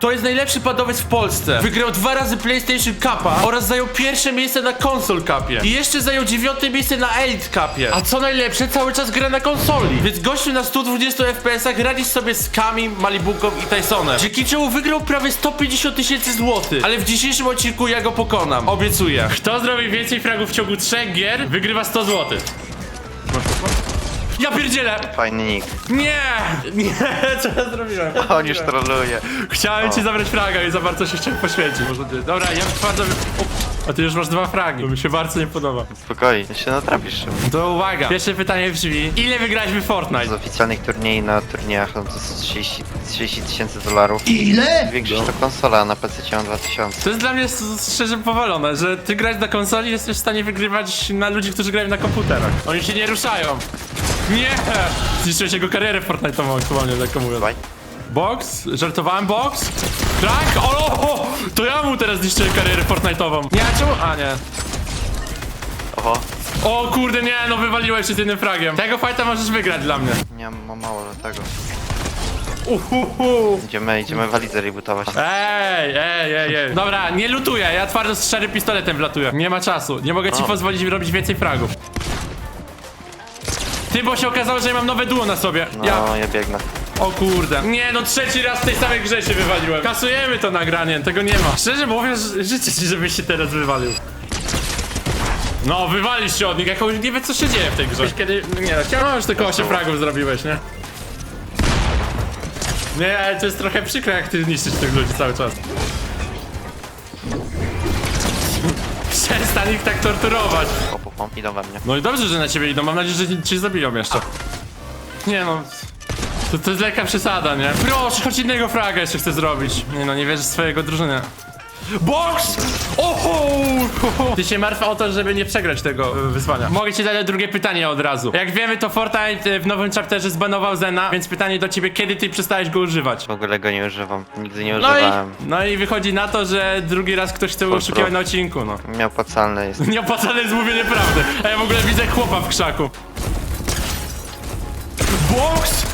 To jest najlepszy padowiec w Polsce. Wygrał dwa razy PlayStation Cupa oraz zajął pierwsze miejsce na Console Cupie. I jeszcze zajął dziewiąte miejsce na Elite Cupie. A co najlepsze, cały czas gra na konsoli. Więc gościu na 120 FPS-ach radzi sobie z Kami, Malibuką i Tysonem. Dzięki czemu wygrał prawie 150 tysięcy złotych. Ale w dzisiejszym odcinku ja go pokonam. Obiecuję. Kto zrobi więcej fragów w ciągu trzech gier, wygrywa 100 złotych. Ja pierdzielę! Fajny nick. Nie! Nie, co ja zrobiłem? On już troluje. Chciałem ci zabrać fraga i za bardzo się chciałem poświęcić. Może ty... Dobra, ja twardo... O, a ty już masz dwa fragi. To mi się bardzo nie podoba. Spokojnie, się natrafisz szybko. To uwaga, pierwsze pytanie brzmi. Ile wygraliśmy w Z Fortnite? oficjalnych turniej na turniejach no to jest 30 30 tysięcy dolarów. Ile? Większość to konsola, a na PC mam 2000. To jest dla mnie s- szczerze powalone, że ty grać na konsoli jesteś w stanie wygrywać na ludzi, którzy grają na komputerach. Oni się nie ruszają. Nie! Zniszczyłeś jego karierę Fortnite'ową aktualnie, tak mówiąc. Dawaj. Box? Żartowałem box? Tak? O, to ja mu teraz zniszczyłem karierę Fortnite'ową. Nie, a czemu? A nie. Oho, O kurde, nie, no wywaliłeś się z jednym fragiem. Tego fighta możesz wygrać dla mnie. nie mam mało do tego. Uhuhu. Idziemy, idziemy walizę rebootować. Ej, ej, ej, ej. Dobra, nie lutuję, ja twardo z szarym pistoletem wlatuję. Nie ma czasu, nie mogę ci O. pozwolić robić więcej fragów. Ty, bo się okazało, że ja mam nowe duo na sobie. No, Ja, ja biegnę. o kurde. Nie, no trzeci raz w tej samej grze się wywaliłem. Kasujemy to nagranie, tego nie ma. Szczerze mówiąc, życzę ci, żebyś się teraz wywalił. No, wywalisz się od nich, jako nie wie co się dzieje w tej grze. Kiedy, nie, chciałem, no, już tylko 8 fragów zrobiłeś, nie? Nie, ale to jest trochę przykre, jak ty niszczysz tych ludzi cały czas. Przestań ich tak torturować. Idą we mnie. No i dobrze, że na ciebie idą. Mam nadzieję, że cię zabiją jeszcze. Nie no. To, to jest lekka przesada, nie? Proszę, choć innego fraga jeszcze chcę zrobić. Nie no, nie wierzysz w swojego drużyny. Box! Oho! Ty się martw o to, żeby nie przegrać tego e, wyzwania. Mogę ci zadać drugie pytanie od razu. Jak wiemy, to Fortnite e, w nowym chapterze zbanował Zena, więc pytanie do ciebie, kiedy ty przestałeś go używać? W ogóle go nie używam. Nigdy nie No i, używałem. no i wychodzi na to, że drugi raz ktoś chce Pro. oszukiwać na odcinku, no. Nieopłacalne jest. Nieopłacalne jest mówienie prawdy. A ja w ogóle widzę chłopa w krzaku. Box!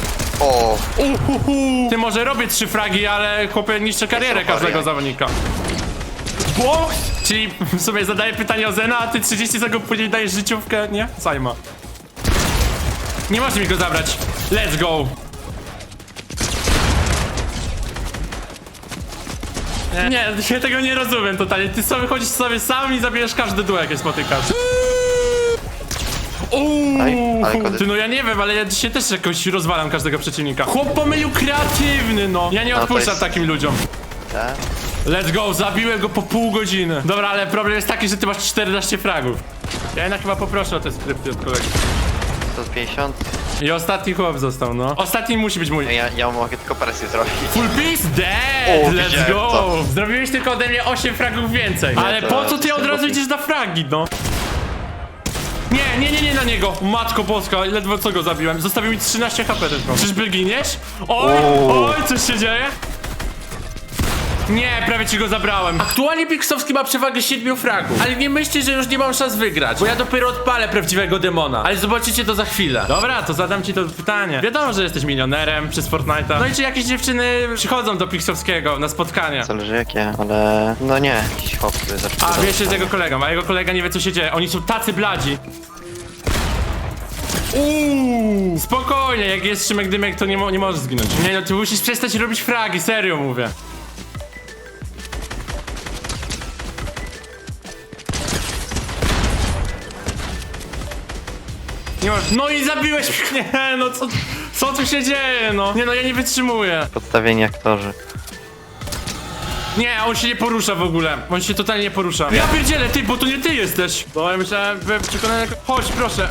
O, Uhuhu. Ty może robię trzy fragi, ale chłopie niszczę karierę każdego zawodnika. Box! Czyli w sumie zadaję pytanie o Zena, a ty 30 sekund później dajesz życiówkę, nie? Sajma. Nie możesz mi go zabrać. Let's go! Nie, nie, ja tego nie rozumiem totalnie. Ty sobie chodzisz sobie sam i zabijesz każdy duel, jakie spotykasz. Ale kody. ty no ja nie wiem, ale ja dzisiaj też jakoś rozwalam każdego przeciwnika. Chłop pomylił kreatywny, no. Ja nie No to odpuszczam jest- takim ludziom. te? Let's go, zabiłem go po pół godziny. Dobra, ale problem jest taki, że ty masz 14 fragów. Ja jednak chyba poproszę o te skrypty od kolegi. 150. I ostatni chłop został, no. Ostatni musi być mój. Ja, ja mogę tylko presję zrobić. Full piece? Dead! O, Let's widziałem go! to. Zrobiłeś tylko ode mnie 8 fragów więcej. Ale to po co ty od razu idziesz na fragi, no? Nie, nie, nie, nie na niego! Matko boska, ledwo co go zabiłem. Zostawił mi 13 HP tylko. Czyżby giniesz? Oj, oj, coś się dzieje? Nie, prawie ci go zabrałem. Aktualnie Pixowski ma przewagę 7 fragów. Ale nie myślcie, że już nie mam szans wygrać. Bo ja dopiero odpalę prawdziwego demona. Ale zobaczycie to za chwilę. Dobra, to zadam ci to pytanie. Wiadomo, że jesteś milionerem przez Fortnite'a. No i czy jakieś dziewczyny przychodzą do Pixowskiego na spotkanie? Zależy jakie, ale... No nie, jakiś chłop który zaczął... A, wiesz, z jego kolegą, a jego kolega nie wie co się dzieje. Oni są tacy bladzi. Uuu, spokojnie, jak jest Szymek Dymek, to nie, mo nie możesz zginąć. Nie no, ty musisz przestać robić fragi, serio mówię. No i zabiłeś mnie, nie, no co, co tu się dzieje, no? Nie no, ja nie wytrzymuję. Podstawieni aktorzy. Nie, on się nie porusza w ogóle. On się totalnie nie porusza. Ja pierdzielę, ty, bo to nie ty jesteś. Bo ja myślałem, że przekonany... Chodź, proszę.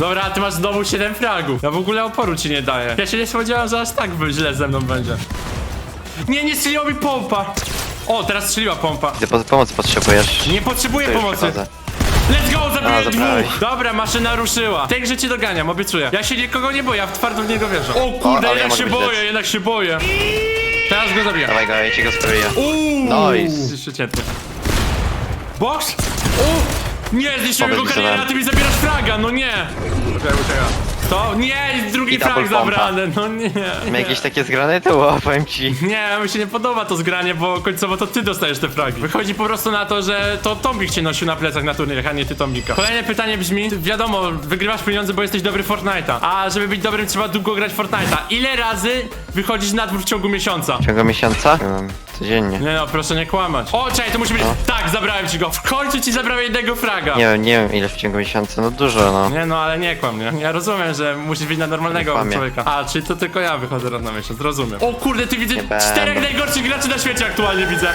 Dobra, ty masz znowu 7 fragów. Ja w ogóle oporu ci nie daję. Ja się nie spodziewałem, że aż tak źle ze mną będzie. Nie, nie strzeliła mi pompa. O, teraz strzeliła pompa. Gdy po pomoc potrzebujesz, Nie potrzebuję to już pomocy. Let's go, zabrałeś. dwóch. Dobra, maszyna ruszyła. W tej grze cię doganiam, obiecuję. Ja się nikogo nie boję, ja twardo w niego wierzę. O kurde, ale ja jednak mogę się być boję, lepszy. jednak się boję. Teraz go zabiję. Dawaj go, ja ci go spróbuję. Uuu! Nice. Jeszcze cięty. Box? Nie, zniszczyłem jego Mobilizowałem. karierę, a ty mi zabierasz fraga, no nie! Uciekaj, uciekaj. To? Nie, drugi I double frag pompa. zabrany, no nie. Nie. jakieś takie zgrane tyło, powiem ci. Nie, mi się nie podoba to zgranie, bo końcowo to ty dostajesz te fragi. Wychodzi po prostu na to, że to Tombik cię nosił na plecach na turnierach, a nie ty Tombika. Kolejne pytanie brzmi, wiadomo, wygrywasz pieniądze, bo jesteś dobry w Fortnite'a. A żeby być dobrym, trzeba długo grać w Fortnite'a. Ile razy wychodzisz na dwór w ciągu miesiąca? W ciągu miesiąca? Nie codziennie. Nie no, proszę nie kłamać. O, czekaj, to musi być... Tak, zabrałem ci go. W końcu ci zabrałem jednego fraga. Nie wiem, nie wiem ile w ciągu miesiąca, no dużo no. Nie no, ale nie kłam, nie? Ja rozumiem, że musisz być na normalnego Nie człowieka. A, czyli to tylko ja wychodzę raz na miesiąc, rozumiem. O kurde, ty widzę będę. czterech najgorszych graczy na świecie aktualnie widzę.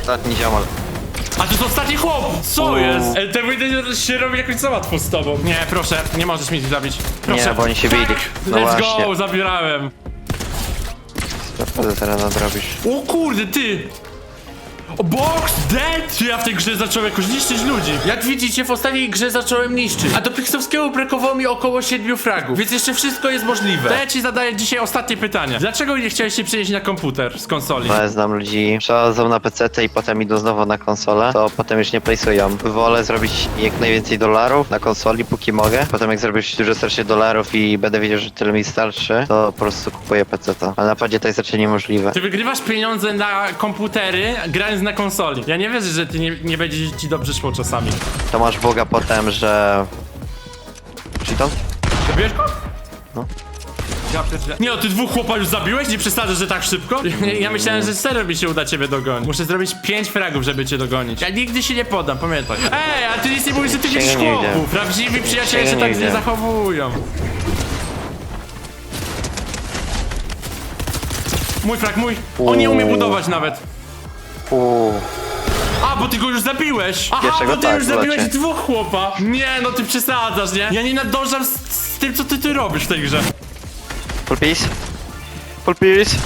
Ostatni ziomal. A to jest ostatni chłop! Co jest? E, Ten się robi jakoś za łatwo z tobą. Nie, proszę, nie możesz mi zabić. Proszę. Nie, bo oni się tak, bili. No Let's go, właśnie. zabierałem. Naprawdę teraz nadrobisz. O kurde, ty! O, box dead! Czy ja w tej grze zacząłem jakoś niszczyć ludzi? Jak widzicie, w ostatniej grze zacząłem niszczyć. A do Pixowskiego brakowało mi około 7 fragów, więc jeszcze wszystko jest możliwe. To ja ci zadaję dzisiaj ostatnie pytanie. Dlaczego nie chciałeś się przenieść na komputer z konsoli? No, ja znam ludzi, przechodzą na PC i potem idą znowu na konsolę, to potem już nie playsują. Wolę zrobić jak najwięcej dolarów na konsoli, póki mogę. Potem jak zrobisz dużo starszy dolarów i będę wiedział, że tyle mi starczy, to po prostu kupuję PC to. A na padzie to jest raczej niemożliwe. Ty wygrywasz pieniądze na komputery, grając na konsoli. Ja nie wierzę, że ty nie, nie będzie ci dobrze szło czasami. To masz Boga potem, że... Cheaton? Wiesz go? No. Ja pierdzielę. Nie no, ty dwóch chłopa już zabiłeś? Nie przesadzasz, że tak szybko? Ja, ja myślałem, że serio mi się uda ciebie dogonić. Muszę zrobić pięć fragów, żeby cię dogonić. Ja nigdy się nie podam, pamiętaj. Ej, a ty nic nie mówisz, że ty Się nie chłopów. idzie. Prawdziwi przyjaciele Się się nie tak nie idzie. zachowują. Mój frag, mój. On nie umie Uuu. budować nawet. Uuu. A, bo ty go już zabiłeś! Aha, Pierwszego bo ty tak, już zabiłeś lecie. dwóch chłopa! Nie, no ty przesadzasz, nie? Ja nie nadążam z, z tym, co ty tu robisz w tej grze. Full piece. Full piece.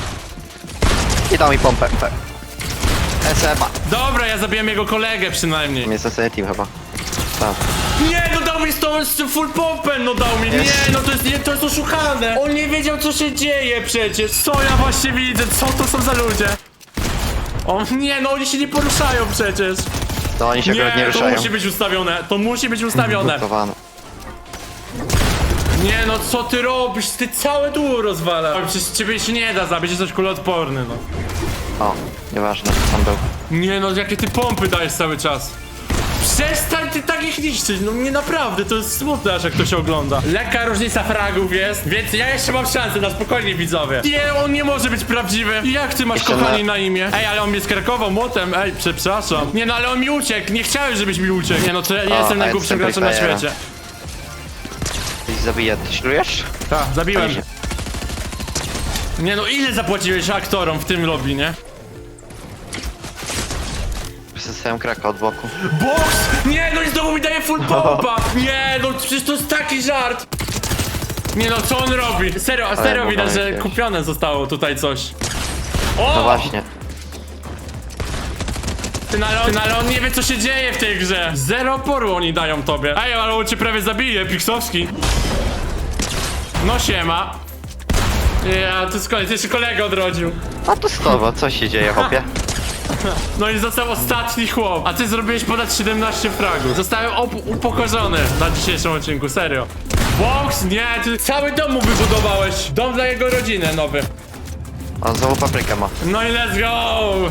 I dał mi pompę. Tak. SMA. Dobra, ja zabiłem jego kolegę przynajmniej. Jest na team chyba. Tak. Nie, no dał mi z tą z full pompę, no dał mi. Nie, no to jest, nie, to jest oszukane. On nie wiedział, co się dzieje przecież. Co ja właśnie widzę? Co to są za ludzie? O nie, no oni się nie poruszają przecież. No oni się akurat nie Nie, to ruszają. musi być ustawione. To musi być ustawione. Nie no, co ty robisz? Ty całe dół rozwala. Przecież ciebie się nie da zabić, jesteś kuloodporny, no. O, nieważne, tam był. Nie no, jakie ty pompy dajesz cały czas. Przestań ty takich niszczyć, no nie naprawdę, to jest smutne aż jak to się ogląda. Lekka różnica fragów jest, więc ja jeszcze mam szansę na spokojnie widzowie. Nie, on nie może być prawdziwy. Jak ty masz Jeszcze kochani na- imię? Ej, ale on mnie skrakował młotem, ej, przepraszam. Nie no, ale on mi uciekł, nie chciałem, żebyś mi uciekł. Nie no, to ja O, jestem najgłupszym jestem graczem na świecie. Ktoś zabija, ty ślujesz? Tak, zabiłem. Nie no, ile zapłaciłeś aktorom w tym lobby, nie? Zostałem kraka od boku. Box! Nie, no i znowu mi daje full pompa! Nie, no przecież to jest taki żart! Nie no, co on robi? Serio, a serio widać, że kupione zostało tutaj coś. O! No właśnie. Ty, no, on, ty, no, ale on nie wie, co się dzieje w tej grze. Zero oporu oni dają tobie. Ej, ale on cię prawie zabije, Pixowski. No siema. Ja, to jest koniec, jeszcze kolega odrodził. A to z tobą, co się dzieje, chłopie? No i został ostatni chłop, a ty zrobiłeś ponad 17 fragów. Zostałem upokorzony na dzisiejszym odcinku, serio. Box? Nie, ty cały dom mu wybudowałeś. Dom dla jego rodziny nowy. On znowu paprykę ma. No i let's go!